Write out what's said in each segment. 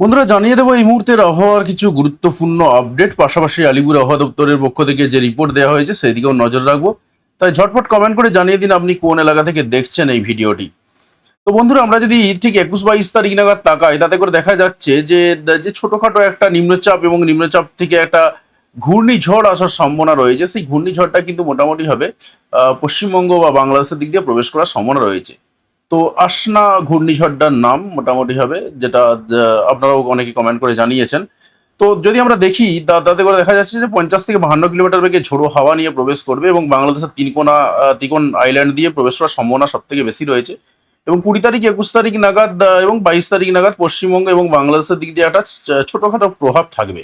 বন্ধুরা, জানিয়ে দেবো এই মুহূর্তের আবহাওয়ার কিছু গুরুত্বপূর্ণ আপডেট। পাশাপাশি আলিপুর আবহাওয়া দপ্তরের পক্ষ থেকে যে রিপোর্ট দেওয়া হয়েছে, সেদিকেও নজর রাখব। তাই ঝটপট কমেন্ট করে জানিয়ে দিন আপনি কোন এলাকা থেকে দেখছেন এই ভিডিওটি। তো বন্ধুরা, আমরা যদি ঠিক একুশ বাইশ তারিখ নাগাদ তাকাই, তাতে করে দেখা যাচ্ছে যে যে ছোটোখাটো একটা নিম্নচাপ এবং নিম্নচাপ থেকে একটা ঘূর্ণিঝড় আসার সম্ভাবনা রয়েছে। সেই ঘূর্ণিঝড়টা কিন্তু মোটামুটি হবে পশ্চিমবঙ্গ বা বাংলাদেশের দিক দিয়ে প্রবেশ করার সম্ভাবনা রয়েছে। তো আসনা ঘূর্ণিঝড়টার নাম মোটামুটি হবে, যেটা আপনারাও অনেকে কমেন্ট করে জানিয়েছেন। তো যদি আমরা দেখি তাতে করে দেখা যাচ্ছে যে পঞ্চাশ থেকে বাহান্ন কিলোমিটার বেগে ঝোড়ো হাওয়া নিয়ে প্রবেশ করবে এবং বাংলাদেশের তিনকোনা তিকোন আইল্যান্ড দিয়ে প্রবেশ করার সম্ভাবনা সব থেকে বেশি রয়েছে। এবং কুড়ি তারিখ, একুশ তারিখ নাগাদ এবং বাইশ তারিখ নাগাদ পশ্চিমবঙ্গ এবং বাংলাদেশের দিক দিয়ে একটা ছোটখাটো প্রভাব থাকবে।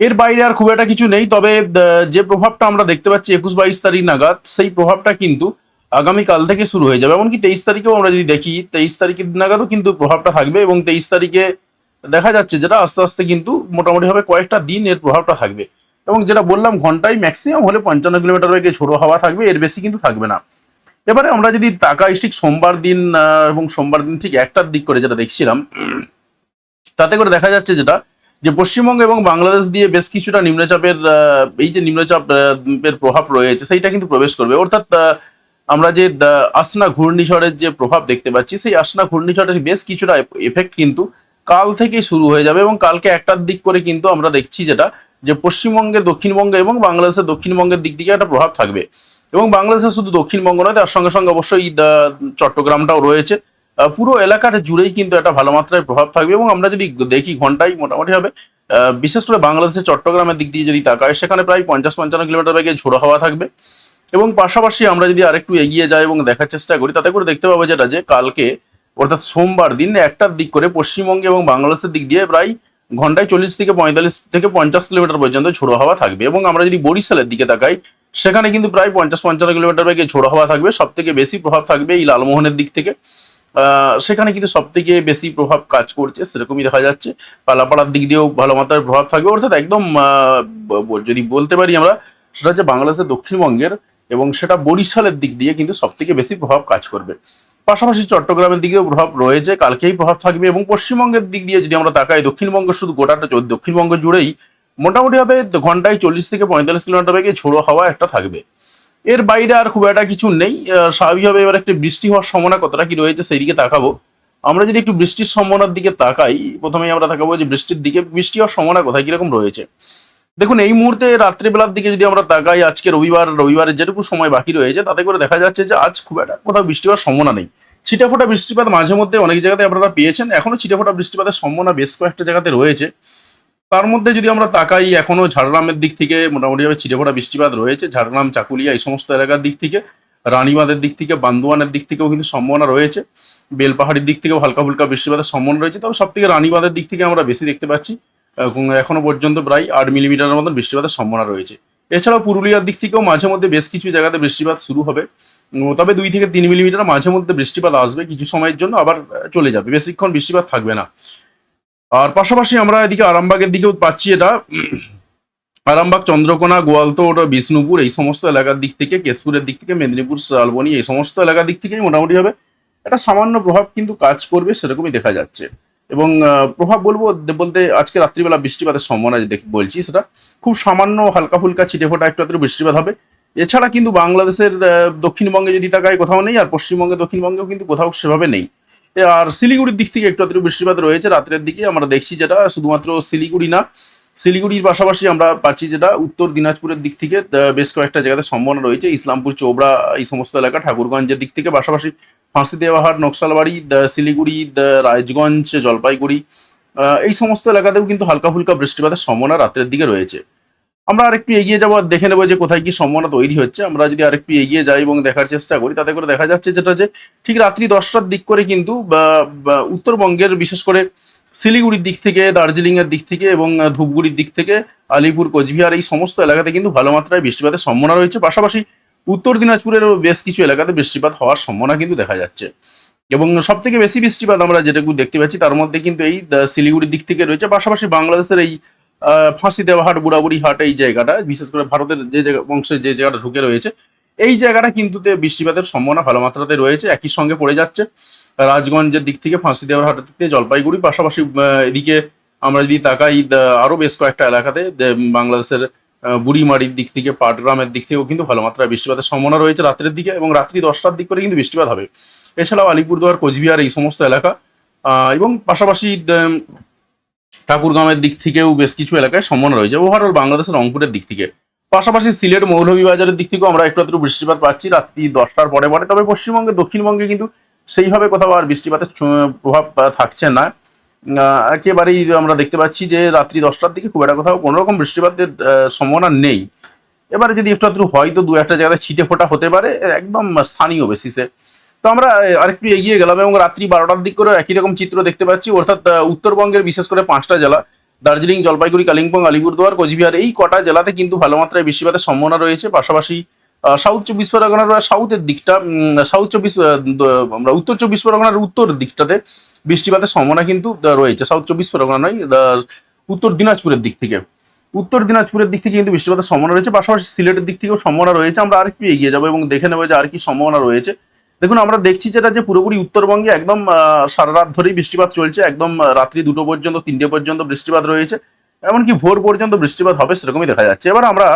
এর বাইরে আর খুব একটা কিছু নেই, তবে যে প্রভাবটা আমরা দেখতে পাচ্ছি একুশ বাইশ তারিখ নাগাদ, সেই প্রভাবটা কিন্তু আগামীকাল থেকে শুরু হয়ে যাবে। এমনকি তেইশ তারিখেও আমরা যদি দেখি, তেইশ তারিখের নাগাদও কিন্তু প্রভাবটা থাকবে এবং তেইশ তারিখে দেখা যাচ্ছে যেটা আস্তে আস্তে কিন্তু মোটামুটি ভাবে কয়েকটা দিন এর প্রভাবটা থাকবে। এবং যেটা বললাম, ঘন্টায় ম্যাক্সিমাম হলে পঞ্চান্ন কিলোমিটার বেগে ঝোড়ো হাওয়া থাকবে, এর বেশি কিন্তু থাকবে না। এবারে আমরা যদি তাকাই ঠিক সোমবার দিন এবং সোমবার দিন ঠিক একটার দিক করে যেটা দেখছিলাম, তাতে করে দেখা যাচ্ছে যেটা, যে পশ্চিমবঙ্গ এবং বাংলাদেশ দিয়ে বেশ কিছুটা নিম্নচাপের এই যে নিম্নচাপ এর প্রভাব রয়েছে, সেইটা কিন্তু প্রবেশ করবে। অর্থাৎ আমরা যে আসনা ঘূর্ণিঝড়ের যে প্রভাব দেখতে পাচ্ছি, সেই আসনা ঘূর্ণিঝড়ের বেশ কিছুটা এফেক্ট কিন্তু কাল থেকে শুরু হয়ে যাবে এবং কালকে একটার দিক করে কিন্তু আমরা দেখছি যেটা, যে পশ্চিমবঙ্গের দক্ষিণবঙ্গে এবং বাংলাদেশের দক্ষিণবঙ্গের দিক থেকে একটা প্রভাব থাকবে। এবং বাংলাদেশের শুধু দক্ষিণবঙ্গ নয়, তার সঙ্গে সঙ্গে অবশ্যই চট্টগ্রামটাও রয়েছে। পুরো এলাকাটা জুড়েই কিন্তু একটা ভালো মাত্রায় প্রভাব থাকবে এবং আমরা যদি দেখি ঘন্টায় মোটামুটি হবে বিশেষ করে বাংলাদেশের চট্টগ্রামের দিক দিয়ে যদি তাকায়, সেখানে প্রায় পঞ্চাশ পঞ্চান্ন কিলোমিটার বেগে ঝোড়ো হাওয়া থাকবে। এবং পাশাপাশি আমরা যদি আরেকটু এগিয়ে যাই এবং দেখার চেষ্টা করি, তাতে করে দেখতে পাবো যেটা যে কালকে, অর্থাৎ সোমবার দিন, একটার দিক করে পশ্চিমবঙ্গে এবং বাংলাদেশের দিক দিয়ে প্রায় ঘন্টায় চল্লিশ থেকে পঁয়তাল্লিশ থেকে পঞ্চাশ কিলোমিটার পর্যন্ত ঝোড়ো হাওয়া থাকবে এবং আমরা যদি বরিশালের দিকে তাকাই, সেখানে কিন্তু প্রায় পঞ্চাশ পঞ্চান্ন কিলোমিটার বেগে ঝোড়ো হাওয়া থাকবে। সব থেকে বেশি প্রভাব থাকবে এই লালমোহনের দিক থেকে। সেখানে কিন্তু সব থেকে বেশি প্রভাব কাজ করছে, সেরকমই দেখা যাচ্ছে। পালাপাড়ার দিক দিয়েও ভালো মাত্রার প্রভাব থাকবে। অর্থাৎ একদম যদি বলতে পারি আমরা, সেটা হচ্ছে বাংলাদেশের দক্ষিণবঙ্গের এবং সেটা বরিশালের দিক দিয়ে কিন্তু সব থেকে বেশি প্রভাব কাজ করবে। পাশাপাশি চট্টগ্রামের দিকেও প্রভাব রয়েছে, কালকেই প্রভাব থাকবে এবং পশ্চিমবঙ্গের দিক দিয়ে যদি আমরা তাকাই, দক্ষিণবঙ্গ শুধু গোটাটা দক্ষিণবঙ্গ জুড়েই মোটামুটি ভাবে ঘন্টায় চল্লিশ থেকে পঁয়তাল্লিশ কিলোমিটার বেগে ঝোড়ো হাওয়া একটা থাকবে। এর বাইরে আর খুব একটা কিছু নেই স্বাভাবিকভাবে এবার একটি বৃষ্টি হওয়ার সম্ভাবনা কতটা কি রয়েছে সেই দিকে তাকাবো। আমরা যদি একটু বৃষ্টির সম্ভাবনার দিকে তাকাই, প্রথমেই আমরা তাকাবো যে বৃষ্টির দিকে বৃষ্টি হওয়ার সম্ভাবনা কোথায় কীরকম রয়েছে। দেখুন, এই মুহূর্তে রাত্রিবেলার দিকে যদি আমরা তাকাই, আজকে রবিবার রবিবারের যেটুকু সময় বাকি রয়েছে, তাতে করে দেখা যাচ্ছে যে আজ খুব একটা কোথাও বৃষ্টি হওয়ার সম্ভাবনা নেই। ছিটেফোঁটা বৃষ্টিপাত মাঝে মধ্যে অনেক জায়গাতে আপনারা পেয়েছেন, এখনও ছিটেফোঁটা বৃষ্টিপাতের সম্ভাবনা বেশ কয়েকটা জায়গাতে রয়েছে। তার মধ্যে যদি আমরা তাকাই, এখনও ঝাড়গ্রামের দিক থেকে মোটামুটিভাবে ছিটেফোঁটা বৃষ্টিপাত রয়েছে, ঝাড়গ্রাম, চাকুলিয়া এই সমস্ত এলাকার দিক থেকে, রানীবাঁধের দিক থেকে, বান্দোয়ানের দিক থেকেও কিন্তু সম্ভাবনা রয়েছে। বেলপাহাড়ির দিক থেকেও হালকা ফুলকা বৃষ্টিপাতের সম্ভাবনা রয়েছে। তবে সব থেকে রানীবাঁধের দিক থেকে আমরা বেশি দেখতে পাচ্ছি। এবং এখনও পর্যন্ত প্রায় আট মিলিমিটারের মতন বৃষ্টিপাতের সম্ভাবনা রয়েছে। এছাড়াও পুরুলিয়ার দিক থেকেও মাঝে মধ্যে বেশ কিছু জায়গাতে বৃষ্টিপাত শুরু হবে। তবে দুই থেকে তিন মিলিমিটার মাঝে মধ্যে বৃষ্টিপাত আসবে কিছু সময়ের জন্য, আবার চলে যাবে। বেশিক্ষণ বৃষ্টিপাত থাকবে না। আর পাশাপাশি আমরা এদিকে আরামবাগের দিকেও পাচ্ছি এটা। আরামবাগ, চন্দ্রকোনা গোয়ালতোড় বিষ্ণুপুর এই সমস্ত এলাকার দিক থেকে, কেশপুরের দিক থেকে, মেদিনীপুর, শালবনী এই সমস্ত এলাকার দিক থেকেই মোটামুটি হবে একটা সামান্য প্রভাব কিন্তু কাজ করবে সেরকমই দেখা যাচ্ছে। এবং প্রভাব বলব বলতে আজকে রাত্রিবেলা বৃষ্টিপাতের সম্ভাবনা যে দেখি, বলছি সেটা খুব সামান্য হালকা ফুলকা ছিটে ফোটা একটু একটু বৃষ্টিপাত হবে। এছাড়া কিন্তু বাংলাদেশের দক্ষিণবঙ্গে যদি তাকায় কোথাও নেই আর পশ্চিমবঙ্গে, দক্ষিণবঙ্গেও কিন্তু কোথাও সেভাবে নেই। আর শিলিগুড়ির দিক থেকে একটু একটু বৃষ্টিপাত রয়েছে। রাত্রের দিকে আমরা দেখছি যেটা শুধুমাত্র শিলিগুড়ি না শিলিগুড়ির পাশাপাশি আমরা পাচ্ছি যেটা উত্তর দিনাজপুরের দিক থেকে বেশ কয়েকটা জায়গাতে সম্ভাবনা রয়েছে। ইসলামপুর চোবড়া এই সমস্ত এলাকা, ঠাকুরগঞ্জের দিক থেকে। পাশাপাশি ফাঁসিদেওয়াহাট, নকশালবাড়ি দা- শিলিগুড়ি রাজগঞ্জ জলপাইগুড়ি এই সমস্ত এলাকাতেও কিন্তু হালকা ফুলকা বৃষ্টিপাতের সম্ভাবনা রাত্রের দিকে রয়েছে। আমরা আরেকটু এগিয়ে যাব আর দেখে নেব যে কোথায় কি সম্ভাবনা তৈরি হচ্ছে। আমরা যদি আরেকটু এগিয়ে যাই এবং দেখার চেষ্টা করি, তাতে করে দেখা যাচ্ছে যেটা যে ঠিক রাত্রি দশটার দিক করে কিন্তু উত্তরবঙ্গের বিশেষ করে শিলিগুড়ির দিক থেকে, দার্জিলিংয়ের দিক থেকে এবং ধূপগুড়ির দিক থেকে, আলিপুর, কোচবিহার এই সমস্ত এলাকাতে কিন্তু ভালো মাত্রায় বৃষ্টিপাতের সম্ভাবনা রয়েছে। পাশাপাশি উত্তর দিনাজপুরেরও বেশ কিছু এলাকাতে বৃষ্টিপাত হওয়ার সম্ভাবনা কিন্তু দেখা যাচ্ছে। এবং সব থেকে বেশি বৃষ্টিপাত আমরা যেটুকু দেখতে পাচ্ছি, তার মধ্যে কিন্তু এই শিলিগুড়ির দিক থেকে রয়েছে। পাশাপাশি বাংলাদেশের এই ফাঁসি দেওয়া হাট, বুড়াবুড়ি হাট এই জায়গাটা, বিশেষ করে ভারতের যে জায়গা অংশে যে জায়গাটা ঢুকে রয়েছে এই জায়গাটা কিন্তু বৃষ্টিপাতের সম্ভাবনা ভালো মাত্রাতে রয়েছে, একই সঙ্গে পড়ে যাচ্ছে। রাজগঞ্জের দিক থেকে ফাঁসি দেওয়ার হাটের দিক থেকে জলপাইগুড়ি, পাশাপাশি এদিকে আমরা যদি তাকাই, দা- আরও বেশ কয়েকটা এলাকাতে বাংলাদেশের বুড়িমারির দিক থেকে, পাটগ্রামের দিক থেকেও কিন্তু ভালো মাত্রায় বৃষ্টিপাতের সম্ভাবনা রয়েছে রাত্রের দিকে এবং রাত্রি দশটার দিক করে কিন্তু বৃষ্টিপাত হবে। এছাড়াও আলিপুরদুয়ার, কোচবিহার এই সমস্ত এলাকা এবং পাশাপাশি ঠাকুরগাঁওয়ের দিক থেকেও বেশ কিছু এলাকায় সম্ভাবনা রয়েছে। ওভারঅল বাংলাদেশের রংপুরের দিক থেকে পাশাপাশি সিলেট মৌলভীবাজারের দিক থেকেও আমরা একটু একটু বৃষ্টিপাত পাচ্ছি। রাত্রি দশটার পরে পরে। তবে পশ্চিমবঙ্গে, দক্ষিণবঙ্গে কিন্তু সেইভাবে কোথাও আর বৃষ্টিপাতের প্রভাব থাকছে না। একেবারেই আমরা দেখতে পাচ্ছি যে রাত্রি দশটার দিকে খুব একটা কোথাও কোনো রকম বৃষ্টিপাতের সম্ভাবনা নেই। এবারে যদি একটু একটু হয়তো দু একটা জায়গায় ছিটে ফোটা হতে পারে, একদম স্থানীয় বেসিসে তো আমরা আরেকটু এগিয়ে গেলাম এবং রাত্রি বারোটার দিক করে একই রকম চিত্র দেখতে পাচ্ছি। অর্থাৎ উত্তরবঙ্গের বিশেষ করে পাঁচটা জেলা। দার্জিলিং, জলপাইগুড়ি, কালিম্পং, আলিপুরদুয়ার, কোচবিহার এই কটা জেলাতে কিন্তু ভালো মাত্রায় বৃষ্টিপাতের সম্ভাবনা রয়েছে। পাশাপাশি সাউথ চব্বিশ পরগনার সাউথের দিকটা সাউথ চব্বিশ আমরা উত্তর চব্বিশ পরগনার উত্তর দিকটাতে বৃষ্টিপাতের সম্ভাবনা কিন্তু রয়েছে। সাউথ চব্বিশ পরগনা নয় উত্তর দিনাজপুরের দিক থেকে। উত্তর দিনাজপুরের দিক থেকে কিন্তু বৃষ্টিপাতের সম্ভাবনা রয়েছে। পাশাপাশি সিলেটের দিক থেকেও সম্ভাবনা রয়েছে। আমরা আরেকটু এগিয়ে যাব এবং দেখে নেব যে আর কি সম্ভাবনা রয়েছে। দেখুন, আমরা দেখছি যেটা যে পুরোপুরি উত্তরবঙ্গে একদম সারা রাত ধরেই বৃষ্টিপাত চলছে। একদম রাত্রি দুটো পর্যন্ত, তিনটে পর্যন্ত বৃষ্টিপাত রয়েছে। এমনকি ভোর পর্যন্ত বৃষ্টিপাত হবে সেরকমই দেখা যাচ্ছে। এবার আমরা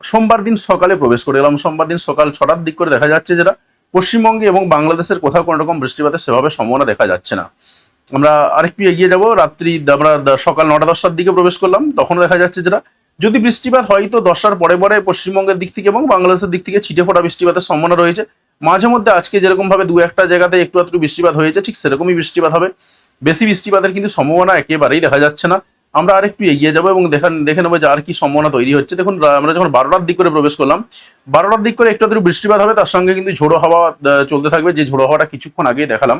সোমবার দিন সকালে প্রবেশ করে এলাম। সোমবার দিন সকাল ছটার দিক করে দেখা যাচ্ছে যেটা পশ্চিমবঙ্গে এবং বাংলাদেশের কোথাও কোনো রকম বৃষ্টিপাতের সেভাবে সম্ভাবনা দেখা যাচ্ছে না। আমরা আরেকটু এগিয়ে যাব। রাত্রি, আমরা সকাল নটা দশটার দিকে প্রবেশ করলাম। তখন দেখা যাচ্ছে যেটা, যদি বৃষ্টিপাত হয় তো দশটার পরে পরে পশ্চিমবঙ্গের দিক থেকে এবং বাংলাদেশের দিক থেকে ছিটে ফোটা বৃষ্টিপাতের সম্ভাবনা রয়েছে। মাঝে মধ্যে আজকে যেরকম ভাবে দু একটা জায়গাতে একটু একটু বৃষ্টিপাত হয়েছে, ঠিক সেরকমই বৃষ্টিপাত হবে। বেশি বৃষ্টিপাতের কিন্তু সম্ভাবনা একেবারেই দেখা যাচ্ছে না। আমরা আরেকটু এগিয়ে যাব এবং দেখা, দেখে নেব যে আর কি সম্ভাবনা তৈরি হচ্ছে। দেখুন আমরা যখন বারোটার দিক করে প্রবেশ করলাম, বারোটার দিক করে একটু একটু বৃষ্টিপাত হবে, তার সঙ্গে কিন্তু ঝোড়ো হাওয়া চলতে থাকবে। যে ঝোড়ো হাওয়াটা কিছুক্ষণ আগেই দেখালাম।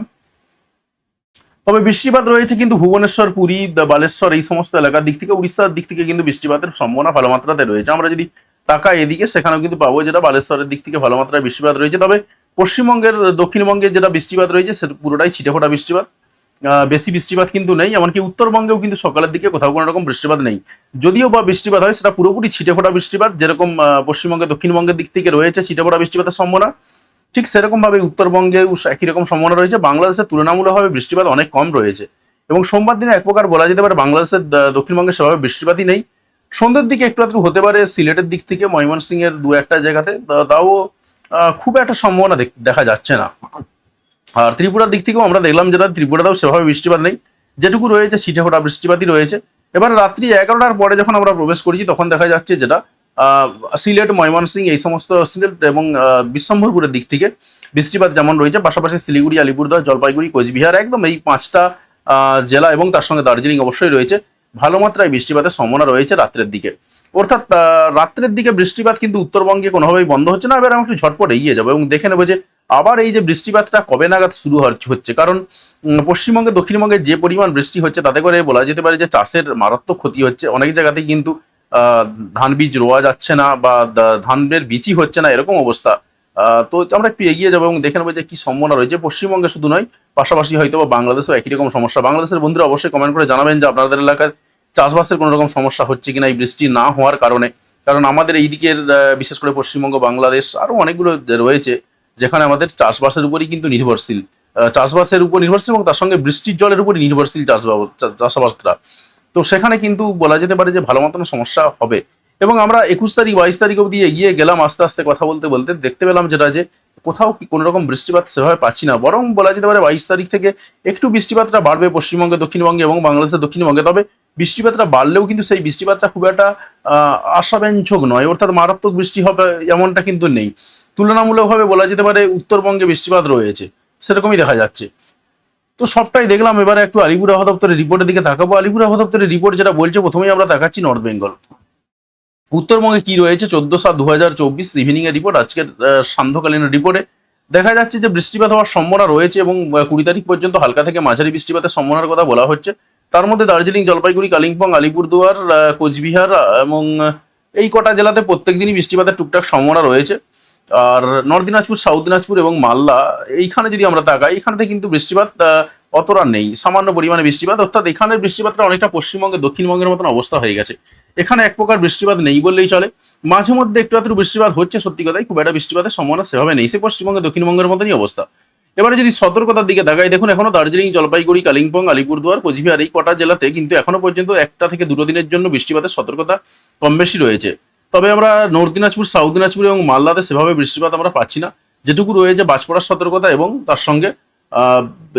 তবে বৃষ্টিপাত রয়েছে কিন্তু ভুবনেশ্বর, পুরী, বালেশ্বর, এই সমস্ত এলাকার দিক থেকে, উড়িষ্যার দিক থেকে কিন্তু বৃষ্টিপাতের সম্ভাবনা ভালো মাত্রাতে রয়েছে। আমরা যদি তাকাই এদিকে, সেখানেও কিন্তু পাবো যেটা বালেশ্বরের দিক থেকে ভালো মাত্রায় বৃষ্টিপাত রয়েছে। তবে পশ্চিমবঙ্গের, দক্ষিণবঙ্গে যেটা বৃষ্টিপাত রয়েছে সেটা পুরোটাই ছিটে ফোটা বৃষ্টিপাত বেশি বৃষ্টিপাত কিন্তু নেই, এমনকি উত্তরবঙ্গেও কিন্তু সকালের দিকে কোথাও কোনো রকম বৃষ্টিপাত নেই। যদিও বা বৃষ্টিপাত হয়, সেটা পুরোপুরি ছিটে ফোটা বৃষ্টিপাত, যেরকম পশ্চিমবঙ্গে, দক্ষিণবঙ্গের দিক থেকে রয়েছে ছিটে ফোটা বৃষ্টিপাতের সম্ভাবনা। ঠিক সেরকমভাবে উত্তরবঙ্গেও একই রকম সম্ভাবনা রয়েছে। বাংলাদেশের তুলনামূলকভাবে বৃষ্টিপাত অনেক কম রয়েছে। এবং সোমবার দিনে এক প্রকার বলা যেতে পারে, বাংলাদেশের দক্ষিণবঙ্গে সেভাবে বৃষ্টিপাতই নেই। সন্ধ্যের দিকে একটু একটু হতে পারে, সিলেটের দিক থেকে ময়মনসিংহ এর দু একটা জায়গাতে তাও খুব একটা সম্ভাবনা দেখা যাচ্ছে না। আর ত্রিপুরার দিক থেকেও আমরা দেখলাম যেটা ত্রিপুরাতেও সেভাবে বৃষ্টিপাত নেই। যেটুকু রয়েছে ছিটে ফোটা বৃষ্টিপাতই রয়েছে। এবার রাত্রি এগারোটার পরে যখন আমরা প্রবেশ করেছি, তখন দেখা যাচ্ছে যেটা সিলেট, ময়মনসিংহ এই সমস্ত সিলেট এবং বিশ্বম্ভরপুরের দিক থেকে বৃষ্টিপাত যেমন রয়েছে, পাশাপাশি শিলিগুড়ি, আলিপুরদুয়ার, জলপাইগুড়ি, কোচবিহার, একদম এই পাঁচটা জেলা এবং তার সঙ্গে দার্জিলিং অবশ্যই রয়েছে। ভালো মাত্রায় বৃষ্টিপাতের সম্ভাবনা রয়েছে রাত্রের দিকে। অর্থাৎ রাত্রের দিকে বৃষ্টিপাত কিন্তু উত্তরবঙ্গে কোনোভাবেই বন্ধ হচ্ছে না। এবার আমরা একটু ঝটপট এগিয়ে যাব এবং দেখে নেব যে আবার এই যে বৃষ্টিপাতটা কবে নাগাদ শুরু হচ্ছে- কারণ পশ্চিমবঙ্গে, দক্ষিণবঙ্গে যে পরিমাণ বৃষ্টি হচ্ছে, তাতে করে বলা যেতে পারে যে চাষের মারাত্মক ক্ষতি হচ্ছে। অনেক জায়গাতেই কিন্তু ধান বীজ রোয়া যাচ্ছে না বা ধানের বীজই হচ্ছে না, এরকম অবস্থা। তো আমরা একটু এগিয়ে যাব এবং দেখে নেব যে কি সম্ভাবনা রয়েছে। পশ্চিমবঙ্গে শুধু নয়, পাশাপাশি হয়তো বা বাংলাদেশেও একই রকম সমস্যা। বাংলাদেশের বন্ধুরা অবশ্যই কমেন্ট করে জানাবেন যে আপনাদের এলাকায় চাষবাসের কোনো রকম সমস্যা হচ্ছে কিনা, এই বৃষ্টি না হওয়ার কারণে। কারণ আমাদের এই দিকের বিশেষ করে পশ্চিমবঙ্গ, বাংলাদেশ আরও অনেকগুলো রয়েছে, যেখানে আমাদের চাষবাসের উপরই কিন্তু নির্ভরশীল। চাষবাসের উপর নির্ভরশীল এবং তার সঙ্গে বৃষ্টির জলের উপরই নির্ভরশীল চাষবাস চাষাবাসটা তো সেখানে কিন্তু বলা যেতে পারে যে ভালো মতন সমস্যা হবে। এবং আমরা একুশ তারিখ বাইশ তারিখ অবধি এগিয়ে গেলাম আস্তে আস্তে কথা বলতে বলতে। দেখতে পেলাম যেটা যে কোথাও কি কোনো রকম বৃষ্টিপাত সেভাবে পাচ্ছি না। বরং বলা যেতে পারে বাইশ তারিখ থেকে একটু বৃষ্টিপাতটা বাড়বে পশ্চিমবঙ্গে দক্ষিণবঙ্গে এবং বাংলাদেশের দক্ষিণবঙ্গে। তবে বৃষ্টিপাতটা বাড়লেও কিন্তু সেই বৃষ্টিপাতটা খুব একটা আহ, আশাব্যঞ্জক নয়। অর্থাৎ মারাত্মক বৃষ্টি হবে এমনটা কিন্তু নেই। তুলনামূলকভাবে বলা যেতে পারে উত্তরবঙ্গে বৃষ্টিপাত রয়েছে। সেরকমই দেখা যাচ্ছে। তো সবটাই দেখলাম। এবারে একটু আলিপুর আবহাওয়া দপ্তরের রিপোর্টের দিকে তাকাবো। আলিপুর আবহাওয়া দপ্তরের রিপোর্ট যেটা বলছে প্রথমেই আমরা দেখাচ্ছি নর্থ বেঙ্গল উত্তরবঙ্গে কি রয়েছে? চোদ্দ সাত দু হাজার চব্বিশ ইভিনিং এর রিপোর্ট আজকের সান্ধ্যকালীন রিপোর্টে দেখা যাচ্ছে যে বৃষ্টিপাত হওয়ার সম্ভাবনা রয়েছে এবং কুড়ি তারিখ পর্যন্ত হালকা থেকে মাঝারি বৃষ্টিপাতের সম্ভাবনার কথা বলা হচ্ছে। তার মধ্যে দার্জিলিং, জলপাইগুড়ি, কালিম্পং, আলিপুরদুয়ার কোচবিহার এবং এই কটা জেলাতে প্রত্যেক দিনই বৃষ্টিপাতের টুকটাক সম্ভাবনা রয়েছে। আর নর্থ দিনাজপুর, সাউথ দিনাজপুর এবং মালদা, এইখানে যদি আমরা তাকাই এখানে কিন্তু বৃষ্টিপাত অতটা নেই। সামান্য পরিমাণে বৃষ্টিপাত, অর্থাৎ এখানের বৃষ্টিপাতটা অনেকটা পশ্চিমবঙ্গে, দক্ষিণবঙ্গের মতন অবস্থা হয়ে গেছে। এখানে এক প্রকার বৃষ্টিপাত নেই বললেই চলে। মাঝে মধ্যে একটু একটু বৃষ্টিপাত হচ্ছে, সত্যি কথাই খুব একটা বৃষ্টিপাতের সম্ভাবনা সেভাবে নেই। সে পশ্চিমবঙ্গে, দক্ষিণবঙ্গের মতনই অবস্থা। এবারে যদি সতর্কতার দিকে তাকাই, দেখুন এখনও দার্জিলিং, জলপাইগুড়ি, কালিম্পং, আলিপুরদুয়ার, কোচবিহার এই কটা জেলাতে কিন্তু এখনও পর্যন্ত একটা থেকে দুটো দিনের জন্য বৃষ্টিপাতের সতর্কতা কম বেশি রয়েছে। তবে আমরা নর্থ দিনাজপুর, সাউথ দিনাজপুর এবং মালদাতে সেভাবে বৃষ্টিপাত আমরা পাচ্ছি না। যেটুকু রয়েছে বাজ পড়ার সতর্কতা এবং তার সঙ্গে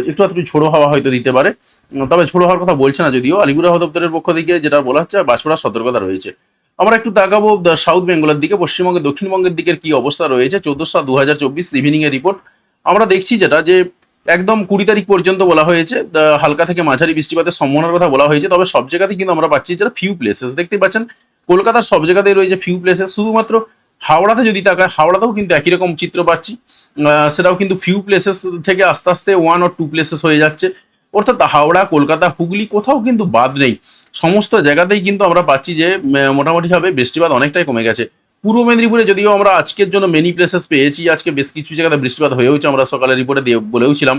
একটু একটু ঝোড়ো হাওয়া হয়তো দিতে পারে। তবে ঝোড়ো হওয়ার কথা বলছে না যদিও। আলিপুর দপ্তরের পক্ষ থেকে যেটা বলা হচ্ছে বাজ সতর্কতা রয়েছে। আমরা একটু তাকাবো সাউথ বেঙ্গলের দিকে। পশ্চিমবঙ্গের দক্ষিণবঙ্গের দিকের কি অবস্থা রয়েছে? চোদ্দ সাত দু হাজার চব্বিশ ইভিনিং এর রিপোর্ট আমরা দেখছি যেটা, যে একদম কুড়ি তারিখ পর্যন্ত বলা হয়েছে হালকা থেকে মাঝারি বৃষ্টিপাতের সম্ভাবনার কথা বলা হয়েছে। তবে সব জায়গাতেই কিন্তু আমরা পাচ্ছি যেটা ফিউ প্লেসেস দেখতে পাচ্ছেন, কলকাতার সব জায়গাতেই রয়েছে ফিউ প্লেসেস শুধুমাত্র হাওড়াতে যদি তাকায়, হাওড়াতেও কিন্তু একই রকম চিত্র পাচ্ছি। সেটাও কিন্তু ফিউ প্লেসেস থেকে আস্তে আস্তে ওয়ান অর টু প্লেসেস হয়ে যাচ্ছে। অর্থাৎ হাওড়া, কলকাতা, হুগলি কোথাও কিন্তু বাদ নেই। সমস্ত জায়গাতেই কিন্তু আমরা পাচ্ছি যে মোটামুটিভাবে বৃষ্টিপাত অনেকটাই কমে গেছে। পূর্ব মেদিনীপুরে যদিও আমরা আজকের জন্য মেনি প্লেসেস পেয়েছি, আজকে বেশ কিছু জায়গাতে বৃষ্টিপাত হয়েওছে, আমরা সকালে রিপোর্টে দিয়ে বলেওছিলাম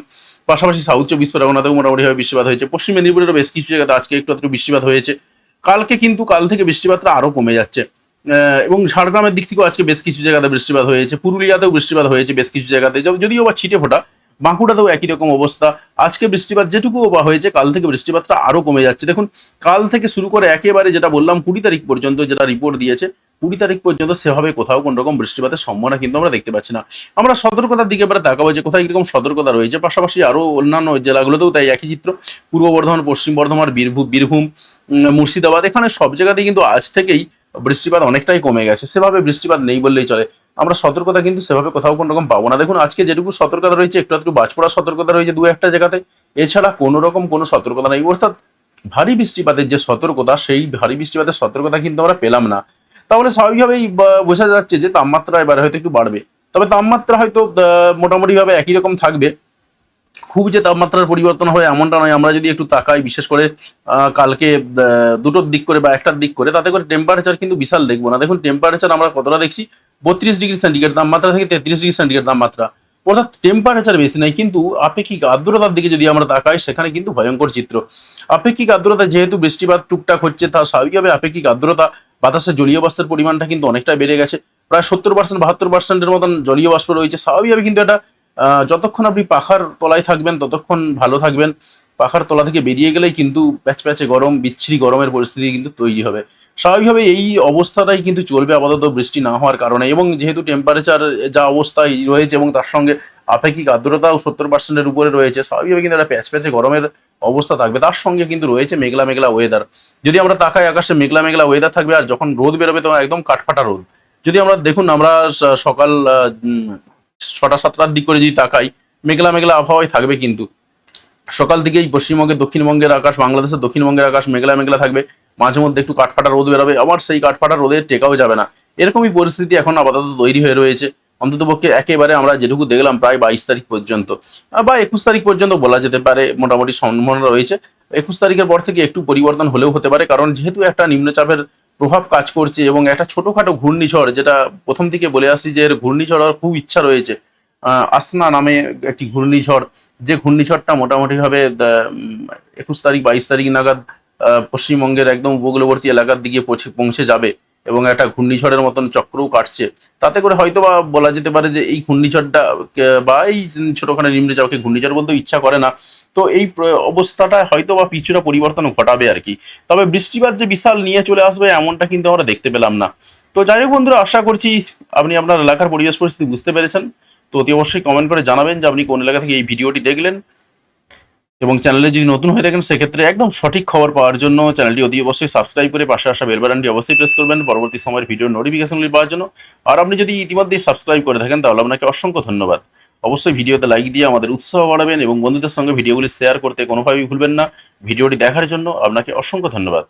পাশাপাশি সাউথ চব্বিশ পরগনাতেও মোটামুটিভাবে বৃষ্টিপাত হয়েছে। পশ্চিম মেদিনীপুরেরও বেশ কিছু জায়গাতে আজকে একটু একটু বৃষ্টিপাত হয়েছে। কালকে কিন্তু কাল থেকে বৃষ্টিপাতটা আরও কমে যাচ্ছে। এবং ঝাড়গ্রামের দিক থেকেও আজকে বেশ কিছু জায়গাতে বৃষ্টিপাত হয়েছে, পুরুলিয়াতেও বৃষ্টিপাত হয়েছে বেশ কিছু জায়গাতে। যদ- যদিও বা ছিটে ফোটা, বাঁকুড়াতেও একই রকম অবস্থা। আজকে বৃষ্টিপাত যেটুকু বা হয়েছে, কাল থেকে বৃষ্টিপাতটা আরও কমে যাচ্ছে। দেখুন, কাল থেকে শুরু করে একেবারে যেটা বললাম কুড়ি তারিখ পর্যন্ত যেটা রিপোর্ট দিয়েছে, কুড়ি তারিখ পর্যন্ত সেভাবে কোথাও কোন রকম বৃষ্টিপাতের সম্ভাবনা কিন্তু আমরা দেখতে পাচ্ছি না। আমরা সতর্কতার দিকে এবারে তাকাবো যে কোথায় কীরকম সতর্কতা রয়েছে। পাশাপাশি আরও অন্যান্য জেলাগুলোতেও তাই একই চিত্র। পূর্ব বর্ধমান, পশ্চিম বর্ধমান, বীরভূম বীরভূম মুর্শিদাবাদ, এখানে সব জায়গাতেই কিন্তু আজ থেকেই বৃষ্টিপাত অনেকটাই কমে গেছে। সেভাবে বৃষ্টিপাত নেই বললেই চলে। আমরা সতর্কতা কিন্তু সেভাবে কোথাও কোনো রকম পাবো না। দেখুন, আজকে যেটুকু সতর্কতা রয়েছে, একটু একটু বাজ পড়ার সতর্কতা রয়েছে দু একটা জায়গাতে। এছাড়া কোনো রকম কোনো সতর্কতা নেই। অর্থাৎ ভারী বৃষ্টিপাতের যে সতর্কতা, সেই ভারী বৃষ্টিপাতের সতর্কতা কিন্তু আমরা পেলাম না। তাহলে স্বাভাবিকভাবেই বোঝা যাচ্ছে যে তাপমাত্রা এবার হয়তো একটু বাড়বে। তবে তাপমাত্রা হয়তো মোটামুটি ভাবে একই রকম থাকবে। খুব যে তাপমাত্রার পরিবর্তন হয় এমনটা নয়। আমরা যদি একটু তাকাই, বিশেষ করে কালকে দুটোর দিক করে বা একটার দিক করে, তাতে করে টেম্পারেচার কিন্তু বিশাল দেখব না। দেখুন টেম্পারেচার আমরা কতটা দেখছি? বত্রিশ ডিগ্রি সেন্টিগ্রেড তাপমাত্রা থেকে তেত্রিশ ডিগ্রি সেন্টিগ্রেড তাপমাত্রা। অর্থাৎ টেম্পারেচার বেশি নাই, কিন্তু আপেক্ষিক আর্দ্রতার দিকে যদি আমরা তাকাই, সেখানে কিন্তু ভয়ঙ্কর চিত্র। আপেক্ষিক আর্দ্রতা যেহেতু বৃষ্টিপাত টুকটাক হচ্ছে, তা স্বাভাবিকভাবে আপেক্ষিক আর্দ্রতা বাতাসে জলীয় বাষ্পের পরিমাণটা কিন্তু অনেকটা বেড়ে গেছে। প্রায় সত্তর পার্সেন্ট বাহাত্তর পার্সেন্টের মতন জলীয় বাষ্প রয়েছে। স্বাভাবিকভাবে কিন্তু এটা যতক্ষণ আপনি পাখার তলায় থাকবেন, ততক্ষণ ভালো থাকবেন। পাখার তলা থেকে বেরিয়ে গেলেই কিন্তু প্যাচ প্যাচে গরম, বিচ্ছিরি গরমের পরিস্থিতি কিন্তু তৈরি হবে। স্বাভাবিকভাবে এই অবস্থাটাই কিন্তু চলবে আপাতত বৃষ্টি না হওয়ার কারণে এবং যেহেতু টেম্পারেচার যা অবস্থায় রয়েছে এবং তার সঙ্গে আপেক্ষিক আর্দ্রতাও সত্তর পার্সেন্টের উপরে রয়েছে স্বাভাবিকভাবে কিন্তু একটা প্যাচ প্যাচে গরমের অবস্থা থাকবে। তার সঙ্গে কিন্তু রয়েছে মেঘলা মেঘলা ওয়েদার যদি আমরা তাকাই আকাশে মেঘলা মেঘলা ওয়েদার থাকবে আর যখন রোদ বেরোবে তখন একদম কাঠফাটা রোদ। যদি আমরা দেখুন আমরা সকাল ছটা সাতটার দিক করে যদি তাকাই, মেঘলা মেঘলা আবহাওয়ায় থাকবে কিন্তু। সকাল থেকেই পশ্চিমবঙ্গের দক্ষিণবঙ্গের আকাশ, বাংলাদেশের দক্ষিণবঙ্গের আকাশ মেঘলা মেঘলা থাকবে। মাঝে মধ্যে একটু কাঠফাটা রোদ বেরোবে, আবার সেই কাঠফাটা রোদে টেকাও যাবে না। এরকমই পরিস্থিতি এখন আপাতত তৈরি হয়ে রয়েছে। অন্ততপক্ষে একেবারে আমরা যেটুকু দেখলাম প্রায় বাইশ তারিখ পর্যন্ত। বা একুশ তারিখ পর্যন্ত বলা যেতে পারে, মোটামুটি সম্ভাবনা রয়েছে। একুশ তারিখের পর থেকে একটু পরিবর্তন হলেও হতে পারে, কারণ যেহেতু একটা নিম্নচাপের প্রভাব কাজ করছে এবং একটা ছোটখাটো ঘূর্ণিঝড়, যেটা প্রথম থেকে বলে আসি যে এর ঘূর্ণিঝড় হওয়ার খুব ইচ্ছা রয়েছে। আসনা নামে একটি ঘূর্ণিঝড়, যে ঘূর্ণিঝড়টা মোটামুটিভাবে একুশ তারিখ, বাইশ তারিখ নাগাদ পশ্চিমবঙ্গের একদম উপকূলবর্তী এলাকার দিকে পৌঁছে যাবে। এবং একটা ঘূর্ণিঝড়ের মতন চক্রও কাটছে। তাতে করে হয়তো বা বলা যেতে পারে যে এই ঘূর্ণিঝড়টা বা এই ছোটখাটো নিম্নচাপকে ঘূর্ণিঝড় বলতেও ইচ্ছা করে না। তো এই অবস্থাটা হয়তো বা কিছুটা পরিবর্তন ঘটাবে আর কি। তবে বৃষ্টিপাত যে বিশাল নিয়ে চলে আসবে, এমনটা কিন্তু আমরা দেখতে পেলাম না। তো যাই হোক বন্ধুরা, আশা করছি আপনি আপনার এলাকার পরিবেশ পরিস্থিতি বুঝতে পেরেছেন। তো অতি অবশ্যই কমেন্ট করে জানাবেন যে আপনি কোন এলাকা থেকে এই ভিডিওটি দেখলেন। এবং চ্যানেলে যদি নতুন হয়ে থাকেন, সেক্ষেত্রে একদম সঠিক খবর পাওয়ার জন্য চ্যানেলটি অতি অবশ্যই সাবস্ক্রাইব করে পাশে আসা বেল বাটনটি অবশ্যই প্রেস করবেন। পরবর্তী সময়ের ভিডিও নোটিফিকেশনগুলি পাওয়ার জন্য। আর আপনি যদি ইতিমধ্যেই সাবস্ক্রাইব করে থাকেন, তাহলে আপনাকে অসংখ্য ধন্যবাদ। অবশ্যই ভিডিওতে লাইক দিয়ে আমাদের উৎসাহ বাড়াবেন এবং বন্ধুদের সঙ্গে ভিডিওগুলি শেয়ার করতে কোনোভাবেই ভুলবেন না। ভিডিওটি দেখার জন্য আপনাকে অসংখ্য ধন্যবাদ।